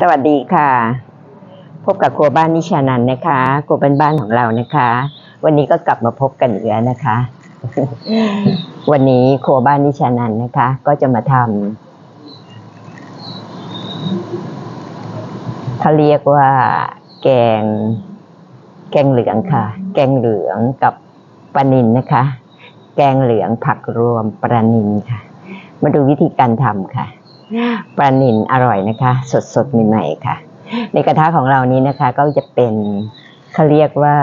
สวัสดีค่ะ พบกับครัวบ้านนิชานันท์นะคะครัวบ้านบ้านของเรานะคะ วันนี้ก็กลับมาพบกันอีกแล้วนะคะ วันนี้ครัวบ้านนิชานันท์นะคะ ก็จะมาทำเขาเรียกว่าแกง แกงเหลืองค่ะ แกงเหลืองกับปลานินนะคะ แกงเหลืองผักรวมปลานินค่ะ มาดูวิธีการทำค่ะ ปลานิลอร่อยนะคะ สดสดๆใหม่ๆค่ะ ในกระทะของเรานี้นะคะ ก็จะเป็นเขาเรียกว่า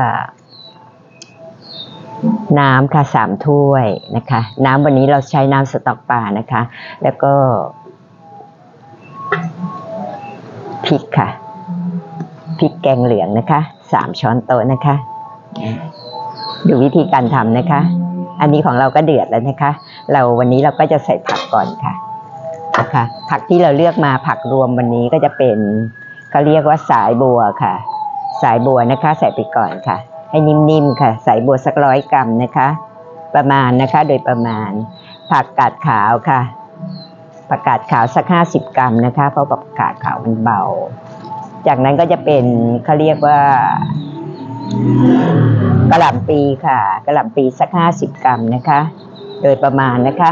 น้ำค่ะสามถ้วยนะคะ น้ำวันนี้เราใช้น้ำสต๊อกปลานะคะ แล้วก็พริกค่ะพริกแกงเหลืองนะคะสามช้อนโต๊ะนะคะ ดูวิธีการทำนะคะ อันนี้ของเราก็เดือดแล้วนะคะ เราวันนี้เราก็จะใส่ผักก่อนค่ะ นะคะผักที่เราเลือกมาผักรวมวันนี้ก็จะเป็นเขาเรียกว่าสายบัวค่ะ สายบัวนะคะ ใส่ไปก่อนค่ะ ให้นิ่มๆค่ะ สายบัวสักร้อยกรัมนะคะ ประมาณนะคะโดยประมาณ ผักกาดขาวค่ะ ผักกาดขาวสักห้าสิบกรัมนะคะ เพราะผักกาดขาวมันเบา จากนั้นก็จะเป็นเขาเรียกว่ากระหล่ำปีค่ะกระหล่ำปีสักห้าสิบกรัมนะคะ โดยประมาณนะคะ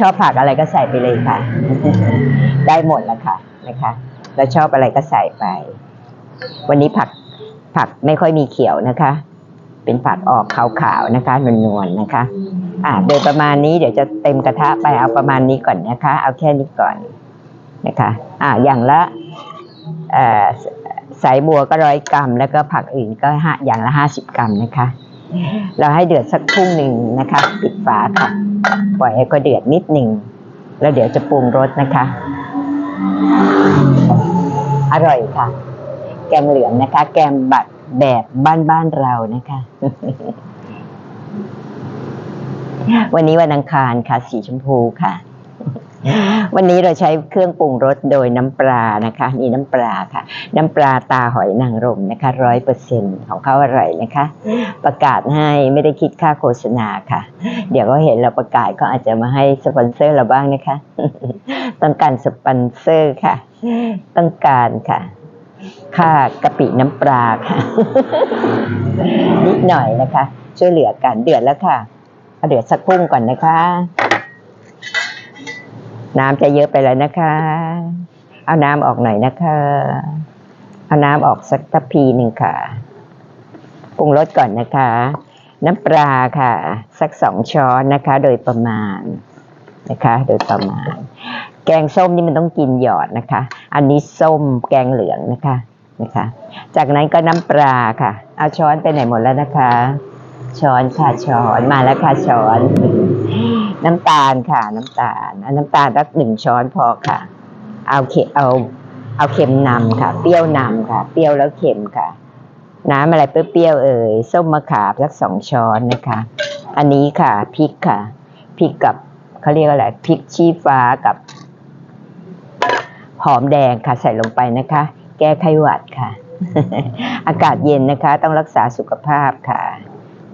ชอบผักอะไรก็ใส่ไปเลยค่ะ ได้หมดแล้วค่ะนะคะ แล้วชอบอะไรก็ใส่ไป วันนี้ผักผักไม่ค่อยมีเขียวนะคะ เป็นผักออกขาวๆนะคะนวลๆนะคะ อ่าโดยประมาณนี้เดี๋ยวจะเต็มกระทะไปเอาประมาณนี้ก่อนนะคะ เอาแค่นี้ก่อนนะคะ อ่าอย่างละเอ่อสายบัวก็ร้อยกรัม แล้วก็ผักอื่นก็ห้าอย่างละห้าสิบกรัมนะคะ เราให้เดือดสักครู่หนึ่งนะคะ ปิดฝาค่ะ ปล่อยให้ก็เดือดนิดหนึ่ง แล้วเดี๋ยวจะปรุงรสนะคะ อร่อยค่ะ แกงเหลืองนะคะ แกงบัดแบบบ้านๆเรานะคะ วันนี้วันอังคารค่ะ สีชมพูค่ะ วันนี้เราใช้เครื่องปรุงรสโดยน้ำปลานะคะ นี่น้ำปลาค่ะ น้ำปลาตาหอยนางรมนะคะร้อยเปอร์เซ็นของเขาอร่อยนะคะ ประกาศให้ไม่ได้คิดค่าโฆษณาค่ะ เดี๋ยวก็เห็นเราประกาศก็อาจจะมาให้สปอนเซอร์เราบ้างนะคะ ต้องการสปอนเซอร์ค่ะ ต้องการค่ะค่ากะปิน้ำปลาค่ะ นิดหน่อยนะคะ ช่วยเหลือกันเดือดแล้วค่ะเอาเดือดสักพุ่งก่อนนะคะ น้ำจะเยอะไปแล้วนะคะ เอาน้ำออกหน่อยนะคะ เอาน้ำออกสักทัพพีหนึ่งค่ะ ปรุงรสก่อนนะคะ น้ำปลาค่ะ สักสองช้อนนะคะ โดยประมาณนะคะ โดยประมาณ แกงส้มนี่มันต้องกินหยอดนะคะ อันนี้ส้มแกงเหลืองนะคะนะคะ จากนั้นก็น้ำปลาค่ะ เอาช้อนไปไหนหมดแล้วนะคะ ช้อนค่ะช้อนมาแล้วค่ะช้อน น้ำตาลค่ะ น้ำตาลอาน้ำตาลสักหนึ่งช้อนพอค่ะ เอาเค็มเอา เอาเค็มนำค่ะ เปรี้ยวนำค่ะ เปรี้ยวแล้วเค็มค่ะ น้ำอะไรเปรี้ยวๆเอ่ยส้มมะขามสักสองช้อนนะคะ อันนี้ค่ะพริกค่ะพริกกับเขาเรียกว่าอะไรพริกชี้ฟ้ากับ หอมแดงค่ะ ใส่ลงไปนะคะ แก้ไขหวัดค่ะ อากาศเย็นนะคะ ต้องรักษาสุขภาพค่ะ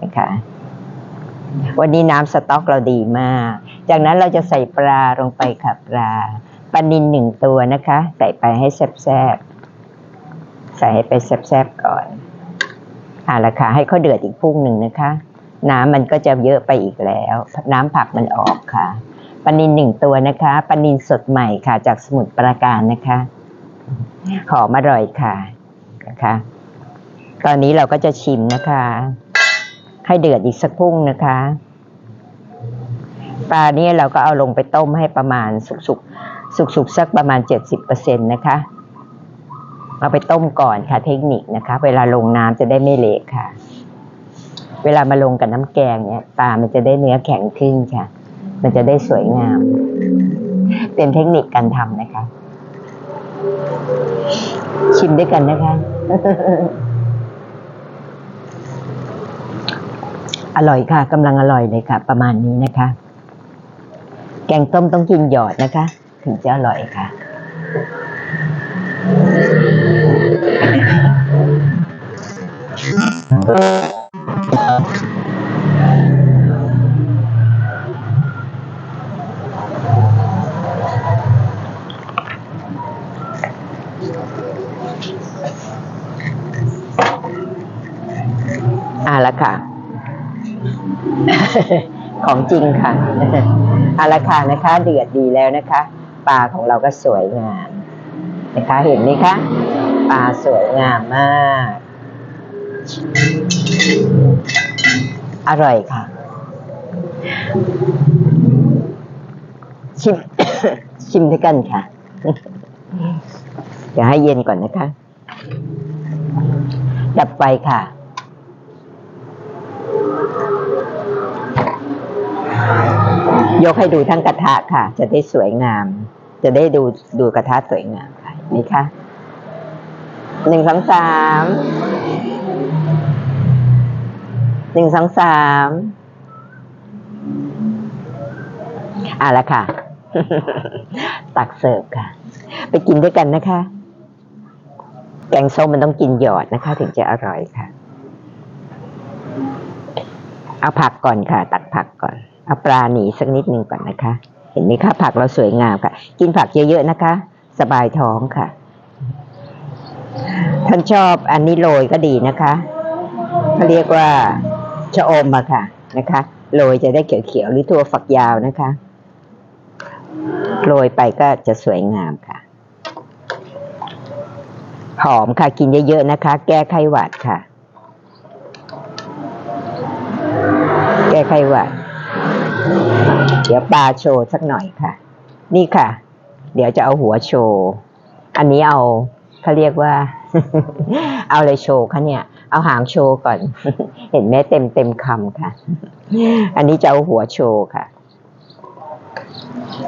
นะคะ วันนี้น้ำสต๊อกเราดีมาก จากนั้นเราจะใส่ปลาลงไปค่ะปลาปลานินหนึ่งตัวนะคะ ใส่ไปให้แซ่บๆใส่ให้ไปแซ่บๆก่อนอ่าละค่ะให้เขาเดือดอีกพุ่งหนึ่งนะคะ น้ำมันก็จะเยอะไปอีกแล้ว น้ำผักมันออกค่ะปลานินหนึ่งตัวนะคะปลานินสดใหม่ค่ะ จากสมุทรปราการนะคะหอมอร่อยค่ะนะคะ ตอนนี้เราก็จะชิมนะคะ ให้เดือดอีกสักพุ่งนะคะ ปลาเนี่ยเราก็เอาลงไปต้มให้ประมาณสุกๆสุกๆสักประมาณเจ็ดสิบเปอร์เซ็นต์นะคะ เอาไปต้มก่อนค่ะเทคนิคนะคะ เวลาลงน้ำจะได้ไม่เละค่ะ เวลามาลงกับน้ำแกงเนี่ยปลามันจะได้เนื้อแข็งขึ้นค่ะ มันจะได้สวยงาม เป็นเทคนิคการทำนะคะ ชิมด้วยกันนะคะ อร่อยค่ะกำลังอร่อยเลยค่ะ ประมาณนี้นะคะ แกงต้มต้องกินหยอดนะคะ ถึงจะอร่อยค่ะ อ่าละค่ะ ของจริงค่ะอาราคานะคะ เดือดดีแล้วนะคะปลาของเราก็สวยงามนะคะเห็นไหมคะปลาสวยงามมาก อร่อยค่ะ ชิม ชิมด้วยกันค่ะ เดี๋ยวให้เย็นก่อนนะคะ ดับไฟค่ะ ยกให้ดูทั้งกระทะค่ะ จะได้สวยงาม จะได้ดูดูกระทะสวยงามค่ะนไหมคะหนึ่งสองสามหนึ่งสองสามอะละค่ะ ตักเสิร์ฟค่ะ ไปกินด้วยกันนะคะ แกงส้มมันต้องกินหยอดนะคะ ถึงจะอร่อยค่ะ เอาผักก่อนค่ะ ตักผักก่อน เอาปลาหนีสักนิดหนึ่งก่อนนะคะ เห็นไหมคะผักเราสวยงามค่ะ กินผักเยอะๆนะคะ สบายท้องค่ะท่านชอบอันนี้โรยก็ดีนะคะเขาเรียกว่าชะอมอะค่ะนะคะโรยจะได้เขียวๆหรือถั่วฝักยาวนะคะโรยไปก็จะสวยงามค่ะ หอมค่ะกินเยอะๆนะคะ แก้ไข้หวัดค่ะ แก้ไขหวัด เดี๋ยวปลาโชว์สักหน่อยค่ะ นี่ค่ะ เดี๋ยวจะเอาหัวโชว์ อันนี้เอาเขาเรียกว่า เอาอะไรโชว์คะเนี่ย เอาหางโชว์ก่อน เห็นไหมเต็มเต็มคำค่ะ อันนี้จะเอาหัวโชว์ค่ะ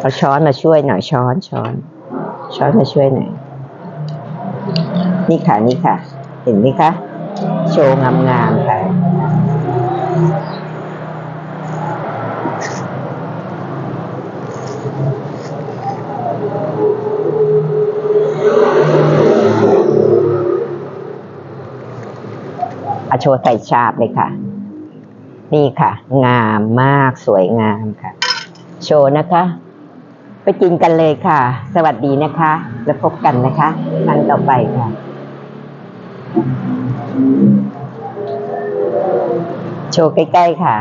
เอาช้อนมาช่วยหน่อยช้อนช้อน ช้อนมาช่วยหน่อยนี่ค่ะนี่ค่ะ เห็นไหมคะ โชว์งามๆค่ะ โชว์ใส่ชาบเลยค่ะ นี่ค่ะ งามมากสวยงามค่ะ โชว์นะคะ ไปกินกันเลยค่ะ สวัสดีนะคะ แล้วพบกันนะคะครั้งต่อไปค่ะ โชว์ใกล้ ๆ ค่ะ